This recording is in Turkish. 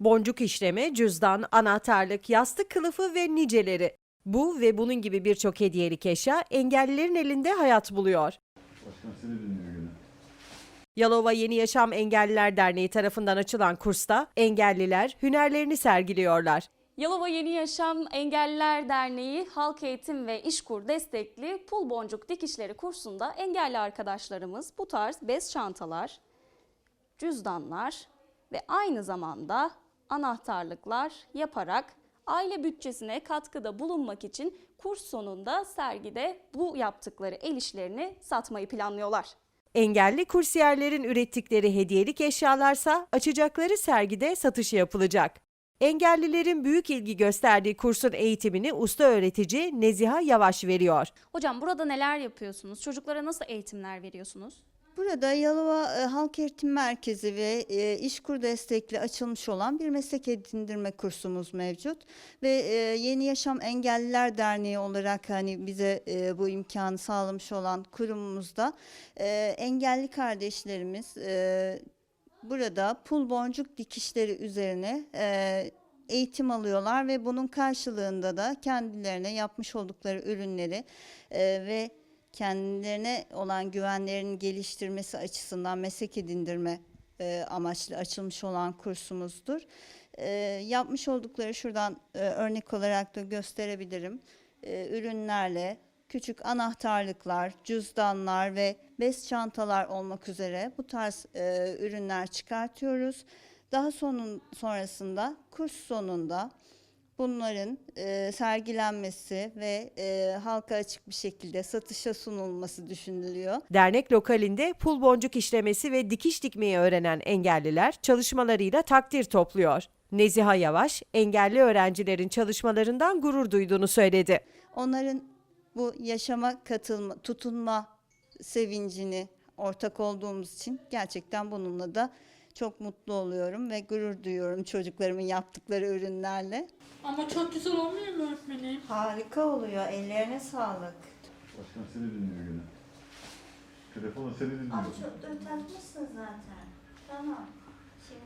Boncuk işleme, cüzdan, anahtarlık, yastık kılıfı ve niceleri. Bu ve bunun gibi birçok hediyelik eşya engellilerin elinde hayat buluyor. Başkan seni dinliyor gene. Yalova Yeni Yaşam Engelliler Derneği tarafından açılan kursta engelliler hünerlerini sergiliyorlar. Yalova Yeni Yaşam Engelliler Derneği Halk Eğitim ve İşkur destekli pul boncuk dikişleri kursunda engelli arkadaşlarımız bu tarz bez çantalar, cüzdanlar ve aynı zamanda anahtarlıklar yaparak aile bütçesine katkıda bulunmak için kurs sonunda sergide bu yaptıkları el işlerini satmayı planlıyorlar. Engelli kursiyerlerin ürettikleri hediyelik eşyalarsa açacakları sergide satışı yapılacak. Engellilerin büyük ilgi gösterdiği kursun eğitimini usta öğretici Neziha Yavaş veriyor. Hocam burada neler yapıyorsunuz? Çocuklara nasıl eğitimler veriyorsunuz? Burada Yalova e, Halk Eğitim Merkezi ve e, İşkur destekli açılmış olan bir meslek edindirme kursumuz mevcut. Ve e, Yeni Yaşam Engelliler Derneği olarak hani bize bu imkanı sağlamış olan kurumumuzda engelli kardeşlerimiz burada pul boncuk dikişleri üzerine eğitim alıyorlar ve bunun karşılığında da kendilerine yapmış oldukları ürünleri ve kendilerine olan güvenlerini geliştirmesi açısından meslek edindirme e, amaçlı açılmış olan kursumuzdur. E, yapmış oldukları şuradan e, örnek olarak da gösterebilirim. E, ürünlerle küçük anahtarlıklar, cüzdanlar ve bez çantalar olmak üzere bu tarz e, ürünler çıkartıyoruz. Daha sonun sonrasında kurs sonunda bunların e, sergilenmesi ve e, halka açık bir şekilde satışa sunulması düşünülüyor. Dernek lokalinde pul boncuk işlemesi ve dikiş dikmeyi öğrenen engelliler çalışmalarıyla takdir topluyor. Neziha Yavaş, engelli öğrencilerin çalışmalarından gurur duyduğunu söyledi. Onların bu yaşama katılma, tutunma sevincini ortak olduğumuz için gerçekten bununla da çok mutlu oluyorum ve gurur duyuyorum çocuklarımın yaptıkları ürünlerle. Ama çok güzel olmuyor mu öğretmenim? Harika oluyor. Ellerine sağlık. Başkan seni dinliyor gene. Telefonla seni dinliyor. çok takmışsın zaten. Tamam. Şimdi